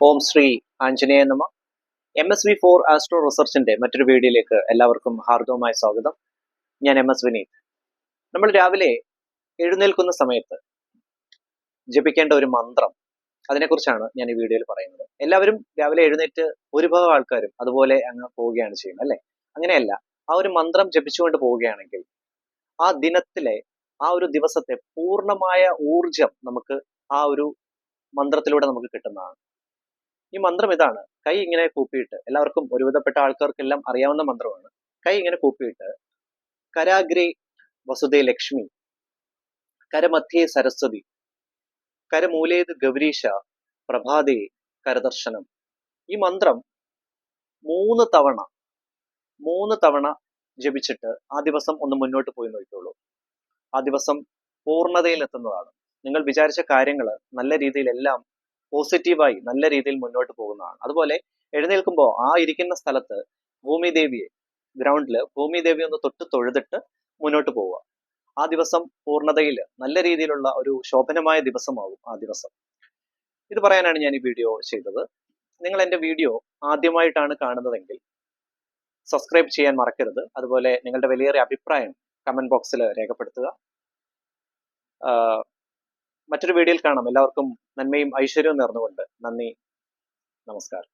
ഓം ശ്രീ ആഞ്ജനേയ നമ. M S V four astro റിസർച്ചിന്റെ മറ്റൊരു വീഡിയോയിലേക്ക് എല്ലാവർക്കും ഹാർദവമായ സ്വാഗതം. ഞാൻ എം എസ് വിനീത്. നമ്മൾ രാവിലെ എഴുന്നേൽക്കുന്ന സമയത്ത് ജപിക്കേണ്ട ഒരു മന്ത്രം അതിനെക്കുറിച്ചാണ് ഞാൻ ഈ വീഡിയോയിൽ പറയുന്നത്. എല്ലാവരും രാവിലെ എഴുന്നേറ്റ് ഭൂരിഭാഗം ആൾക്കാരും അതുപോലെ അങ്ങ് പോവുകയാണ് ചെയ്യുന്നത് അല്ലെ? അങ്ങനെയല്ല ആ ഒരു മന്ത്രം ജപിച്ചുകൊണ്ട് പോവുകയാണെങ്കിൽ ആ ദിനത്തിലെ ആ ഒരു ദിവസത്തെ പൂർണമായ ഊർജം നമുക്ക് ആ ഒരു മന്ത്രത്തിലൂടെ നമുക്ക് കിട്ടുന്നതാണ്. ഈ മന്ത്രം ഇതാണ്. കൈ ഇങ്ങനെ കൂപ്പിയിട്ട് എല്ലാവർക്കും ഒരുവിധപ്പെട്ട ആൾക്കാർക്കെല്ലാം അറിയാവുന്ന മന്ത്രമാണ്. കൈ ഇങ്ങനെ കൂപ്പിയിട്ട് കരാഗ്രേ വസുദേ ലക്ഷ്മി കരമധ്യേ സരസ്വതി കരമൂലേത് ഗൗരീശ പ്രഭാതേ കരദർശനം. ഈ മന്ത്രം മൂന്ന് തവണ മൂന്ന് തവണ ജപിച്ചിട്ട് ആ ദിവസം ഒന്ന് മുന്നോട്ട് പോയി നോക്കിക്കോളൂ. ആ ദിവസം പൂർണതയിൽ എത്തുന്നതാണ് നിങ്ങൾ വിചാരിച്ച കാര്യങ്ങൾ നല്ല രീതിയിലെല്ലാം പോസിറ്റീവായി നല്ല രീതിയിൽ മുന്നോട്ട് പോകുന്നതാണ്. അതുപോലെ എഴുന്നേൽക്കുമ്പോൾ ആ ഇരിക്കുന്ന സ്ഥലത്ത് ഭൂമിദേവിയെ ഗ്രൗണ്ടിൽ ഭൂമിദേവി ഒന്ന് തൊട്ട് തൊഴുതിട്ട് മുന്നോട്ട് പോവുക. ആ ദിവസം പൂർണതയിൽ നല്ല രീതിയിലുള്ള ഒരു ശോഭനമായ ദിവസമാകും ആ ദിവസം. ഇത് പറയാനാണ് ഞാൻ ഈ വീഡിയോ ചെയ്തത്. നിങ്ങൾ എന്റെ വീഡിയോ ആദ്യമായിട്ടാണ് കാണുന്നതെങ്കിൽ സബ്സ്ക്രൈബ് ചെയ്യാൻ മറക്കരുത്. അതുപോലെ നിങ്ങളുടെ വലിയേറെ അഭിപ്രായം കമന്റ് ബോക്സിൽ രേഖപ്പെടുത്തുക. മറ്റൊരു വീഡിയോയിൽ കാണാം. എല്ലാവർക്കും നന്മയും ഐശ്വര്യവും നേർന്നുകൊണ്ട്. നന്ദി. നമസ്കാരം.